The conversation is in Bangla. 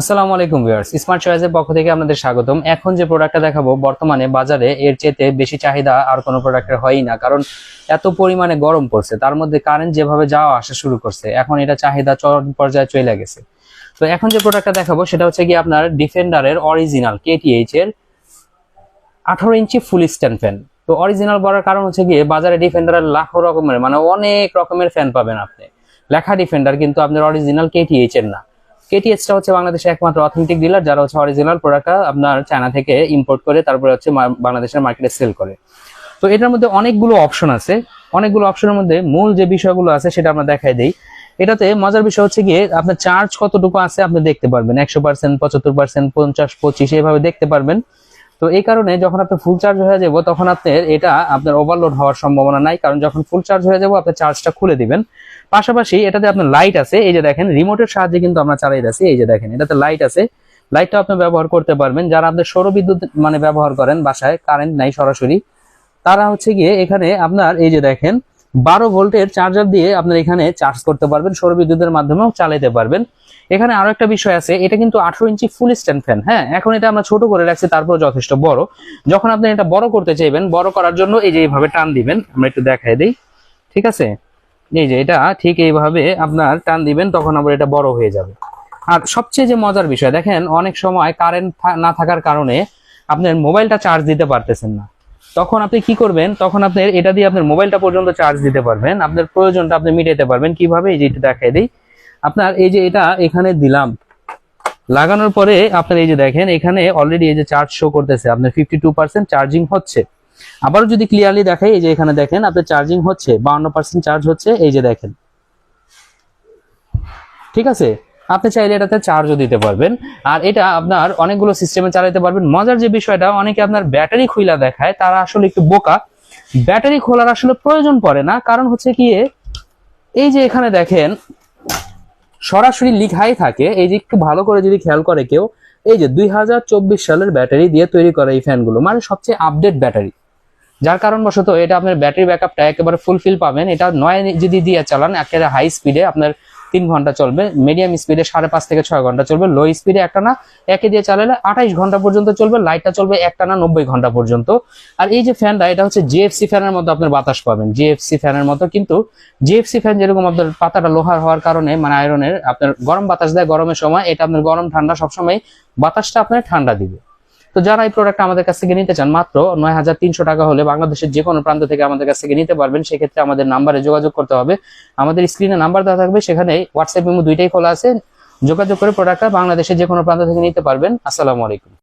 আসসালামু আলাইকুম ভিউয়ার্স স্মার্ট চয়েসের পক্ষ থেকে আপনাদের স্বাগতম। এখন যে প্রোডাক্টটা দেখাবো, বর্তমানে বাজারে এর চেয়ে বেশি চাহিদা আর কোনো প্রোডাক্টের হয়ই না, কারণ এত পরিমাণে গরম পড়ছে, তার মধ্যে কারেন্ট যেভাবে যাওয়া আসা শুরু করছে, এখন এটা চাহিদা চরম পর্যায়ে চলে গেছে। তো এখন যে প্রোডাক্টটা দেখাবো, সেটা হচ্ছে কি আপনার ডিফেন্ডারের অরিজিনাল কেটিএইচ এর আঠারো ইঞ্চি ফুল স্ট্যান্ড ফ্যান তো অরিজিনাল বলার কারণ হচ্ছে গিয়ে বাজারে ডিফেন্ডারের লাখো রকমের মানে অনেক রকমের ফ্যান পাবেন আপনি। লেখা ডিফেন্ডার কিন্তু আপনার অরিজিনাল কেটিএইচ এর না। কেটিএসটা হচ্ছে বাংলাদেশের একমাত্র অথেন্টিক ডিলার যারা হচ্ছে অরিজিনাল প্রোডাক্টটা আপনার চায়না থেকে ইম্পোর্ট করে, তারপরে হচ্ছে বাংলাদেশের মার্কেটে সেল করে। তো এটার মধ্যে অনেকগুলো অপশন আছে। অনেকগুলো অপশনের মধ্যে মূল যে বিষয়গুলো আছে, সেটা আমরা দেখাই দিই। এটাতে মজার বিষয় হচ্ছে গিয়ে, আপনার চার্জ কতটুকু আছে আপনি দেখতে পারবেন। একশো পার্সেন্ট পঁচাত্তর পার্সেন্ট পঞ্চাশ, পঁচিশ, এভাবে দেখতে পারবেন। তো এই কারণে যখন আপনি ফুল চার্জ হয়ে যাব, তখন আপনার এটা আপনার ওভারলোড হওয়ার সম্ভাবনা নাই। কারণ যখন ফুল চার্জ হয়ে যাব, আপনি চার্জটা খুলে দিবেন। পাশাপাশি এটাতে আপনার লাইট আছে, এই যে দেখেন রিমোটের সাহায্যে কিন্তু আমরা চালাই যাচ্ছি। এই যে দেখেন, এটাতে লাইট আছে। লাইটটা আপনি ব্যবহার করতে পারবেন। যারা আপনার সৌরবিদ্যুৎ মানে ব্যবহার করেন, বাসায় কারেন্ট নাই সরাসরি, তারা হচ্ছে গিয়ে এখানে আপনার এই যে দেখেন বারো ভোল্টের চার্জার দিয়ে আপনার এখানে চার্জ করতে পারবেন সৌরবিদ্যুতের মাধ্যমেও চালাতে পারবেন। এখানে আরও একটা বিষয় আছে, এটা কিন্তু আঠারো ইঞ্চি ফুল স্ট্যান্ড ফ্যান হ্যাঁ? এখন এটা আমরা ছোট করে রাখছি তারপর যথেষ্ট বড়। যখন আপনি এটা বড় করতে চাইবেন, বড় করার জন্য এই যে এইভাবে টান দিবেন, আমরা একটু দেখাই দিই, ঠিক আছে? এই যে এটা ঠিক এইভাবে আপনার টান দিবেন, তখন আবার এটা বড় হয়ে যাবে। আর সবচেয়ে যে মজার বিষয়, দেখেন অনেক সময় কারেন্ট না থাকার কারণে আপনার মোবাইলটা চার্জ দিতে পারতেছেন না। তখন আপনি কি করবেন? তখন আপনার এটা দিয়ে আপনার মোবাইলটা পর্যন্ত চার্জ দিতে পারবেন। আপনার প্রয়োজনটা আপনি মিটাতে পারবেন। কীভাবে? এই যে এটা দেখাই দিই। আপনার এই যে এটা এখানে দিলাম। লাগানোর পরে আপনার এই যে দেখেন, এখানে অলরেডি এই যে চার্জ শো করতেছে। আপনার ফিফটি টু পার্সেন্ট চার্জিং হচ্ছে। আবারও যদি ক্লিয়ারলি দেখাই, এই যে এখানে দেখেন, আপনার চার্জিং হচ্ছে, বাউন্ন পার্সেন্ট চার্জ হচ্ছে, এই যে দেখেন। ঠিক আছে? আপনি চাইলে এটাতে চার্জও দিতে পারবেন। আর এটা আপনার অনেকগুলো সিস্টেমে চালাতে পারবেন। মজার যে বিষয়টা, অনেকে আপনার ব্যাটারি খুইলা দেখায়, তারা আসলে একটু বোকা। ব্যাটারি খোলার আসলে প্রয়োজন পড়ে না। কারণ হচ্ছে কি, এই যে এখানে দেখেন, সরাসরি লিখাই থাকে। এই যে একটু ভালো করে যদি খেয়াল করে কেউ, এই যে দুই হাজার চব্বিশ সালের ব্যাটারি দিয়ে তৈরি করা এই ফ্যানগুলো মানে সবচেয়ে আপডেট ব্যাটারি যার কারণবশত এটা আপনার ব্যাটারি ব্যাকআপটা একেবারে ফুলফিল পাবেন। এটা নয় যদি দিয়ে চালান, একেবারে হাই স্পিডে আপনার তিন ঘণ্টা চলবে মিডিয়াম স্পিডে সাড়ে পাঁচ থেকে ছয় ঘণ্টা চলবে লো স্পিডে একটা না একে দিয়ে চালালে আঠাইশ ঘণ্টা পর্যন্ত চলবে লাইটটা চলবে একটা না নব্বই ঘণ্টা পর্যন্ত। আর এই যে ফ্যানটা এটা হচ্ছে জিএফসি ফ্যানের মতো আপনার বাতাস পাবেন। জিএফসি ফ্যানের মতো কিন্তু জিএফসি ফ্যান যেরকম আপনার পাতাটা লোহার হওয়ার কারণে মানে আয়রনের আপনার গরম বাতাস দেয় গরমের সময়, এটা আপনার গরম ঠান্ডা সবসময় বাতাসটা আপনার ঠান্ডা দিবে। তো যারা এই প্রোডাক্ট আমাদের কাছ থেকে নিতে চান, মাত্র নয় হাজার তিনশো টাকা হলে বাংলাদেশের যে কোনো প্রান্ত থেকে আমাদের কাছ থেকে নিতে পারবেন, সেক্ষেত্রে আমাদের নাম্বারে যোগাযোগ করতে হবে। আমাদের স্ক্রিনে নাম্বার দেওয়া থাকবে, সেখানে হোয়াটসঅ্যাপ দুইটাই খোলা আছে। যোগাযোগ করে প্রোডাক্টটা বাংলাদেশের যে কোনো প্রান্ত থেকে নিতে পারবেন। আসসালামু আলাইকুম।